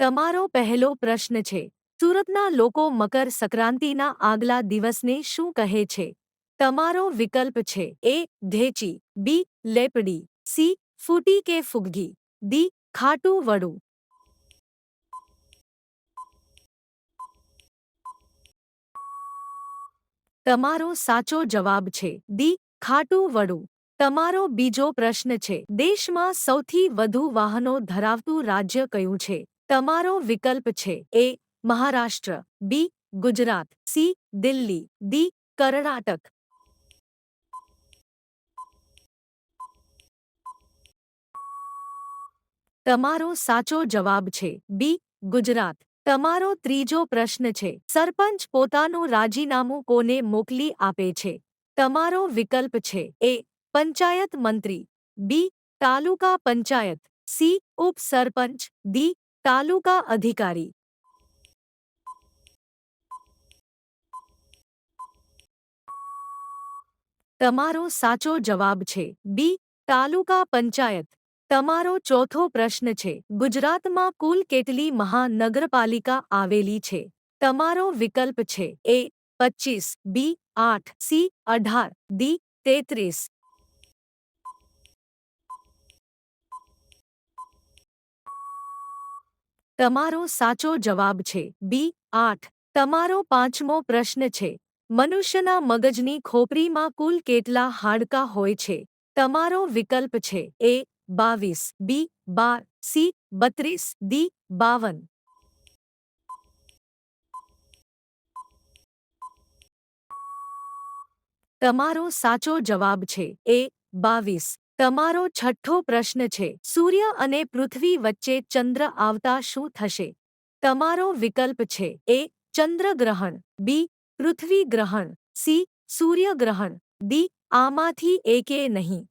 તમારો પહેલો પ્રશ્ન છે, સુરતના લોકો મકર સંક્રાંતિના આગલા દિવસને શું કહે છે? તમારો વિકલ્પ છે, એ ઢેચી બી, લેપડી, સી, ફૂટી કે ફુગગી ડી, ખાટું વડું. તમારો સાચો જવાબ છે, ડી, ખાટું વડું. તમારો બીજો પ્રશ્ન છે, દેશમાં સૌથી વધુ વાહનો ધરાવતું રાજ્ય કયું છે? તમારો વિકલ્પ છે A Maharashtra, B Gujarat, C Delhi, D Karnataka. તમારો સાચો જવાબ છે બી ગુજરાત. તમારો ત્રીજો પ્રશ્ન છે સરપંચ પોતાનું રાજીનામું કોને મોકલી આપે છે? તમારો વિકલ્પ છે એ પંચાયત મંત્રી, બી તાલુકા પંચાયત, સી ઉપસરપંચ, ડી તાલુકા અધિકારી. તમારો સાચો જવાબ છે બી તાલુકા પંચાયત. તમારો ચોથો પ્રશ્ન છે, ગુજરાતમાં કુલ કેટલી મહાનગરપાલિકા આવેલી છે? તમારો વિકલ્પ છે એ પચીસ બી આઠ સી અઢાર ડી તેત્રીસ. તમારો સાચો જવાબ છે. બી, આઠ. તમારો પાંચમો પ્રશ્ન છે. મનુષ્યના મગજની ખોપરીમાં કુલ કેટલા હાડકાં હોય છે? તમારો વિકલ્પ છે. એ, બાવીસ. બી, બાર. સી, બત્રીસ. ડી, બાવન. તમારો સાચો જવાબ છે. એ, બાવીસ. તમારો છઠ્ઠો પ્રશ્ન છે, સૂર્ય અને પૃથ્વી વચ્ચે ચંદ્ર આવતા શું થશે? તમારો વિકલ્પ છે, એ ચંદ્રગ્રહણ બી, પૃથ્વી ગ્રહણ, સી સૂર્યગ્રહણ ડી, આમાંથી એકે નહીં.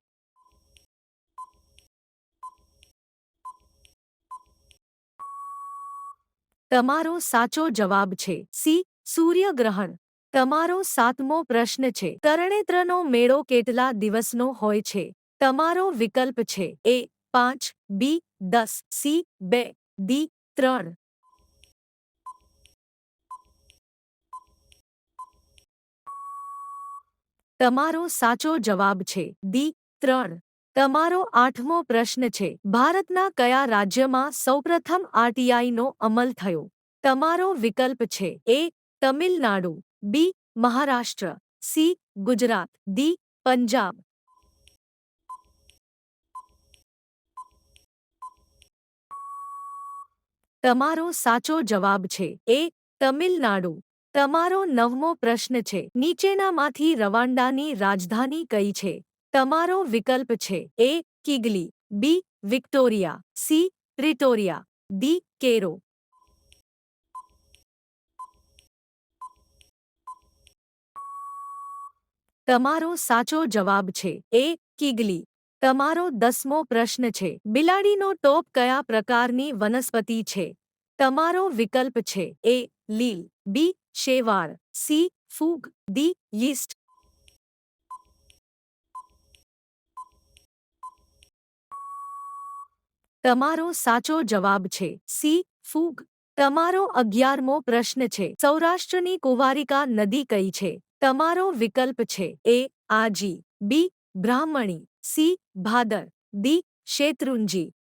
તમારો સાચો જવાબ છે, સી સૂર્યગ્રહણ તમારો સાતમો પ્રશ્ન છે, તરણેત્રનો મેળો કેટલા દિવસનો હોય છે? તમારો વિકલ્પ છે એ પાંચ, બી, દસ, સી, બે, ડી, ત્રણ. તમારો સાચો જવાબ છે ડી, ત્રણ. તમારો આઠમો પ્રશ્ન છે, ભારતના કયા રાજ્યમાં સૌપ્રથમ આરટીઆઈનો અમલ થયો? તમારો વિકલ્પ છે A Tamil Nadu, B, Maharashtra, C, Gujarat, D, Punjab. તમારો સાચો જવાબ છે. એ, તમિલનાડુ. તમારો નવમો પ્રશ્ન છે. નીચેનામાંથી રવાંડાની રાજધાની કઈ છે? તમારો વિકલ્પ છે. A, Kigali. B, Victoria. C, Pretoria. D, Cairo. તમારો સાચો જવાબ છે. એ, કિગલી. તમારો દસમો પ્રશ્ન છે. બિલાડીનો ટોપ કયા પ્રકારની વનસ્પતિ છે? તમારો વિકલ્પ છે. એ, લીલ, બી, શેવાળ, સી, ફૂગ, ડી, યીસ્ટ. તમારો સાચો જવાબ છે. સી, ફૂગ. તમારો અગિયારમો પ્રશ્ન છે. સૌરાષ્ટ્રની કુવારિકા નદી કઈ છે? તમારો વિકલ્પ છે. A, Aji. B, Brahmani. C, Bhadar. D, Shetrunji.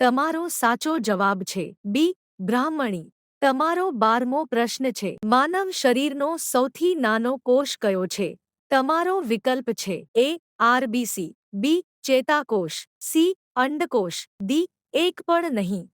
તમારો સાચો જવાબ છે. બી, બ્રાહ્મણી. તમારો બારમો પ્રશ્ન છે. માનવ શરીરનો સૌથી નાનો કોષ કયો છે? તમારો વિકલ્પ છે. એ, આરબીસી. બી, ચેતાકોષ. સી, અંડકોષ. ડી, એક પણ નહીં.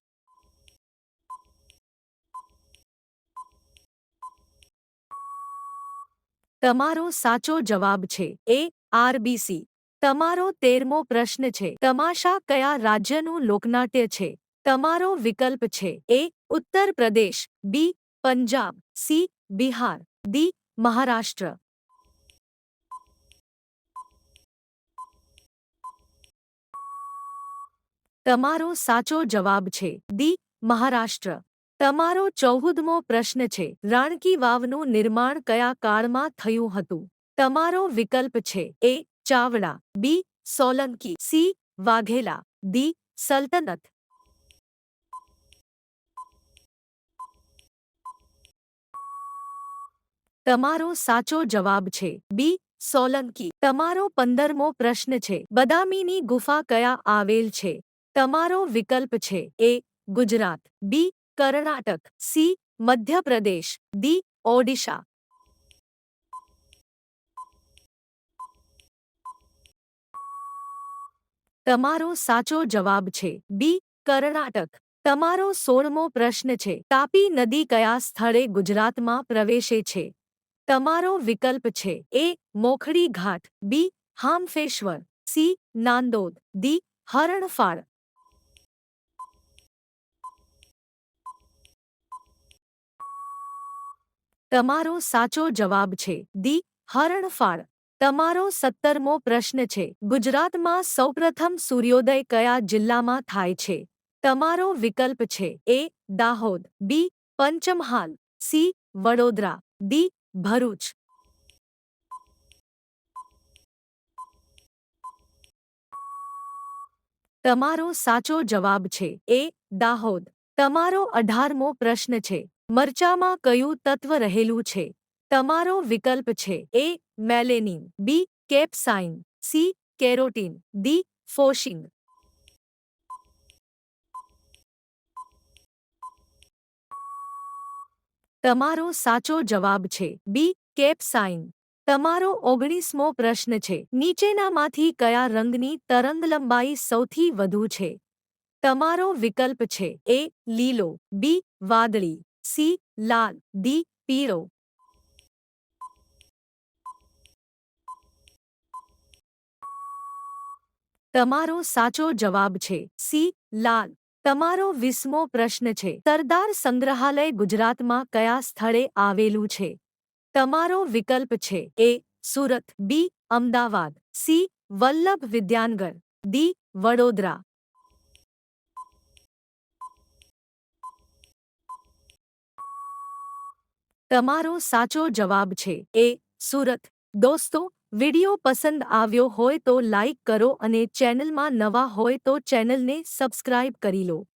તમારો સાચો જવાબ છે એ આરબીસી. તમારો તેરમો પ્રશ્ન છે, તમાશા કયા રાજ્યનું લોકનાટ્ય છે? તમારો વિકલ્પ છે A Uttar Pradesh B Punjab C Bihar D Maharashtra. તમારો સાચો જવાબ છે ડી મહારાષ્ટ્ર. તમારો ચૌદમો પ્રશ્ન છે, રાણકી વાવનું નિર્માણ કયા કાળમાં થયું હતું? તમારો વિકલ્પ છે, A Chavda, B Solanki, C Vaghela, D સલ્તનત. તમારો સાચો જવાબ છે, બી સોલંકી. તમારો પંદરમો પ્રશ્ન છે, બદામીની ગુફા કયા આવેલ છે? તમારો વિકલ્પ છે, A Gujarat, B Karnataka C Madhya Pradesh D Odisha તમારો સાચો જવાબ છે બી કર્ણાટક તમારો સોળમો પ્રશ્ન છે તાપી નદી કયા સ્થળે ગુજરાતમાં પ્રવેશે છે તમારો વિકલ્પ છે એ મોખડી ઘાટ બી હામફેશ્વર સી નાંદોદ ડી હરણફાળ તમારો સાચો જવાબ છે. દી હરણફાળ તમારો સત્તરમો પ્રશ્ન છે. ગુજરાતમાં સૌપ્રથમ સૂર્યોદય કયા જિલ્લામાં થાય છે? તમારો વિકલ્પ છે. A. Dahod. B. Panchmahal. C. Vadodara. D. Bharuch. તમારો સાચો જવાબ છે. એ. દાહોદ. તમારો અઢારમો પ્રશ્ન છે. મરચામાં કયું તત્વ રહેલું છે? તમારો વિકલ્પ છે A melanin, B capsaicin, C carotene, D ફોશિંગ તમારો સાચો જવાબ છે બી કેપ્સાઇન. તમારો ઓગણીસમો પ્રશ્ન છે નીચેનામાંથી કયા રંગની તરંગલંબાઈ સૌથી વધુ છે? તમારો વિકલ્પ છે એ લીલો, બી વાદળી. સી, લાલ, ડી, પીળો. તમારો સાચો જવાબ છે સી, લાલ. તમારો વીસમો પ્રશ્ન છે. સરદાર સંગ્રહાલય ગુજરાતમાં કયા સ્થળે આવેલું છે? તમારો વિકલ્પ છે A, Surat, B, Ahmedabad, C, Vallabh Vidyanagar, D, Vadodara. તમારો સાચો જવાબ છે. એ, સુરત. દોસ્તો, વિડિયો પસંદ આવ્યો હોય તો લાઇક કરો અને ચેનલમાં નવા હોય તો ચેનલને સબસ્ક્રાઇબ કરી લો.